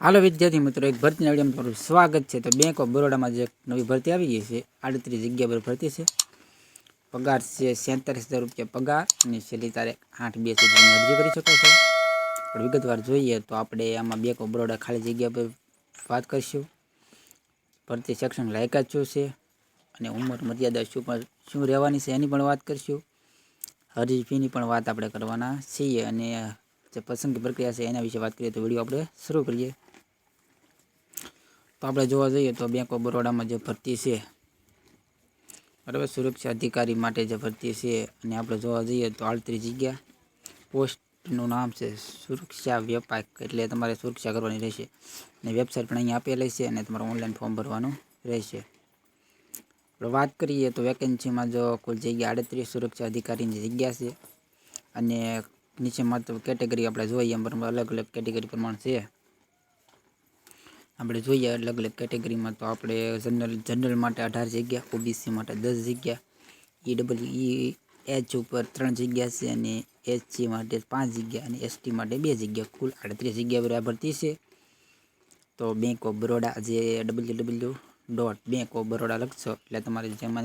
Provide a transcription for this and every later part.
હાલો વિદ્યાર્થી મિત્રો, એક ભરતીના વિડીયોમાં તમારું સ્વાગત છે. તો બેંક ઓફ બરોડામાં જે નવી ભરતી આવી ગઈ છે, આડત્રીસ જગ્યા પર ભરતી છે. પગાર છે સેંતાલીસ હજાર રૂપિયા પગાર અને છેલ્લી તારીખ આઠ બે સુધી અરજી કરી શકો છો. પણ વિગતવાર જોઈએ તો આપણે આમાં બેંક ઓફ બરોડા ખાલી જગ્યા પર વાત કરીશું. ભરતી શૈક્ષણિક લાયકાત શું છે અને ઉંમર મર્યાદા શું પણ શું રહેવાની છે એની પણ વાત કરીશું. અરજી ફીની પણ વાત આપણે કરવાના છીએ અને જે પસંદગી પ્રક્રિયા છે એના વિશે વાત કરીએ તો વીડિયો આપણે શરૂ કરીએ. તો આપણે જોવા જઈએ તો બેંક ઓફ બરોડામાં જે ભરતી છે, બરાબર, સુરક્ષા અધિકારી માટે જે ભરતી છે, અને આપણે જોવા જઈએ તો આડત્રીસ જગ્યા, પોસ્ટનું નામ છે સુરક્ષા વ્યાપાક એટલે તમારે સુરક્ષા કરવાની રહેશે. અને વેબસાઇટ પણ અહીંયા આપેલી છે અને તમારે ઓનલાઈન ફોર્મ ભરવાનું રહેશે. આપણે વાત કરીએ તો વેકેન્સીમાં જો કુલ જગ્યા આડત્રીસ સુરક્ષા અધિકારીની જગ્યા છે, અને નીચે માત્ર કેટેગરી આપણે જોઈએ અલગ અલગ કેટેગરી પ્રમાણે છે. આપણે જોઈએ અલગ અલગ કેટેગરીમાં તો આપણે જનરલ જનરલ માટે અઢાર જગ્યા, ઓબીસી માટે દસ જગ્યા ઈ ડબલ ઈ એચ ઉપર ત્રણ જગ્યા છે અને એચસી માટે પાંચ જગ્યા અને એસટી માટે બે જગ્યા. કુલ આડત્રીસ જગ્યા બરાબર છે. તો બેંક ઓફ બરોડા જે W W dot bank of Baroda લખશો, એટલે તમારે જેમાં,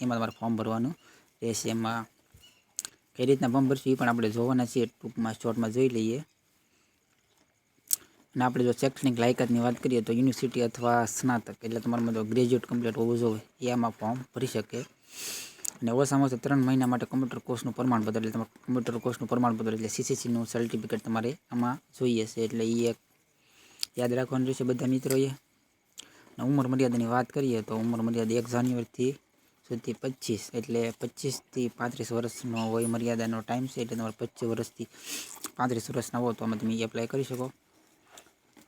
એમાં તમારે ફોર્મ ભરવાનું રહેશે. એમાં કઈ રીતના ફોર્મ ભરશું એ પણ આપણે જોવાના છીએ. ટૂંકમાં શોર્ટમાં જોઈ લઈએ. અને આપણે જો શૈક્ષણિક લાયકાતની વાત કરીએ તો યુનિવર્સિટી અથવા સ્નાતક, એટલે તમારામાં જો ગ્રેજ્યુએટ કમ્પ્લીટ હોવું જોઈએ. એ આમાં ફોર્મ ભરી શકે. અને ઓછામાં ઓછા ત્રણ મહિના માટે કમ્પ્યુટર કોર્સનું પ્રમાણપત્ર, એટલે તમારે કમ્પ્યુટર કોર્સનું પ્રમાણપત્ર, એટલે સીસીસીનું સર્ટિફિકેટ તમારે આમાં જોઈએ છે. એટલે એ એક યાદ રાખવાનું રહેશે બધા મિત્રોએ. અને ઉંમર મર્યાદાની વાત કરીએ તો ઉંમર મર્યાદા એક જાન્યુઆરીથી સુધી પચીસ એટલે પચીસથી પાંત્રીસ વર્ષનો હોય મર્યાદાનો ટાઈમ છે, એટલે તમારે પચીસ વર્ષથી પાંત્રીસ વર્ષના હો તો આમાં તમે એપ્લાય કરી શકો.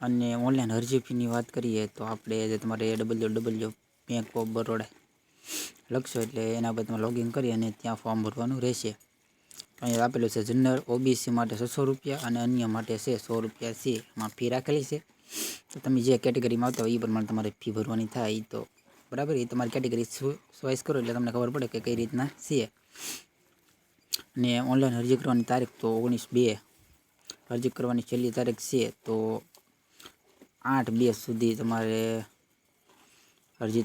અને ઓનલાઈન અરજી ફીની વાત કરીએ તો આપણે જે તમારે W W bank of Baroda લખશો એટલે એના પર તમે લોગિન કરી અને ત્યાં ફોર્મ ભરવાનું રહેશે. અહીંયા આપેલું છે જનરલ ઓબીસી માટે છસો રૂપિયા અને અન્ય માટે છે સો રૂપિયા છે એમાં ફી રાખેલી છે. તો તમે જે કેટેગરીમાં આવતા હોય એ પ્રમાણે તમારે ફી ભરવાની થાય એ તો બરાબર, એ તમારી કેટેગરી ચોઈસ કરો એટલે તમને ખબર પડે કે કઈ રીતના છે. અને ઓનલાઈન અરજી કરવાની તારીખ તો ઓગણીસ બે, અરજી કરવાની છેલ્લી તારીખ છે તો આઠ બે સુધી તમારે અરજી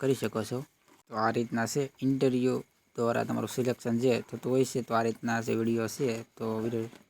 કરી શકો છો. તો આ રીતના છે. ઇન્ટરવ્યૂ દ્વારા તમારું સિલેક્શન જે થતું હોય છે, તો આ રીતના જે વીડિયો છે, તો વીડિયો